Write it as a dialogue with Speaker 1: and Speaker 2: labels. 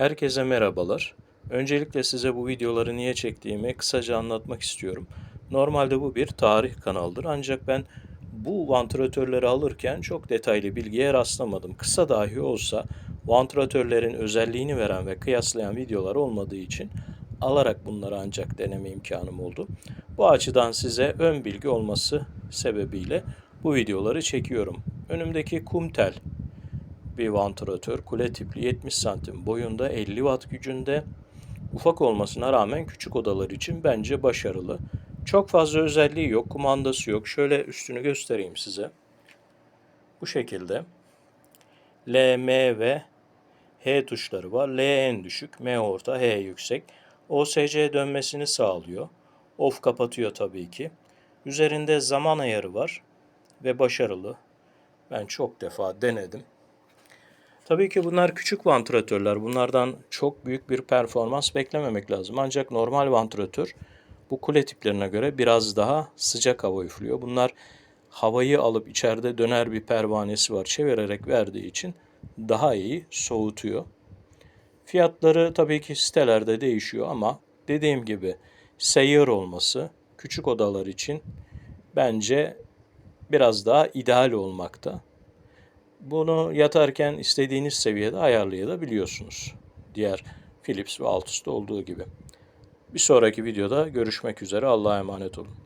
Speaker 1: Herkese merhabalar. Öncelikle size bu videoları niye çektiğimi kısaca anlatmak istiyorum. Normalde bu bir tarih kanalıdır ancak ben bu vantilatörleri alırken çok detaylı bilgiye rastlamadım. Kısa dahi olsa vantilatörlerin özelliğini veren ve kıyaslayan videolar olmadığı için alarak bunları ancak deneme imkanım oldu. Bu açıdan size ön bilgi olması sebebiyle bu videoları çekiyorum. Önümdeki Kumtel bir vantilatör. Kule tipli 70 santim boyunda 50 watt gücünde. Ufak olmasına rağmen küçük odalar için bence başarılı. Çok fazla özelliği yok, kumandası yok. Şöyle üstünü göstereyim size. Bu şekilde. L, M ve H tuşları var. L en düşük, M orta, H yüksek. OSC dönmesini sağlıyor. Off kapatıyor tabii ki. Üzerinde zaman ayarı var ve başarılı. Ben çok defa denedim. Tabii ki bunlar küçük vantilatörler. Bunlardan çok büyük bir performans beklememek lazım. Ancak normal vantilatör bu kule tiplerine göre biraz daha sıcak hava üflüyor. Bunlar havayı alıp içeride döner bir pervanesi var. Çevirerek verdiği için daha iyi soğutuyor. Fiyatları tabii ki sitelerde değişiyor ama dediğim gibi seyir olması küçük odalar için bence biraz daha ideal olmakta. Bunu yatarken istediğiniz seviyede ayarlayabiliyorsunuz. Diğer Philips ve Altus'ta olduğu gibi. Bir sonraki videoda görüşmek üzere. Allah'a emanet olun.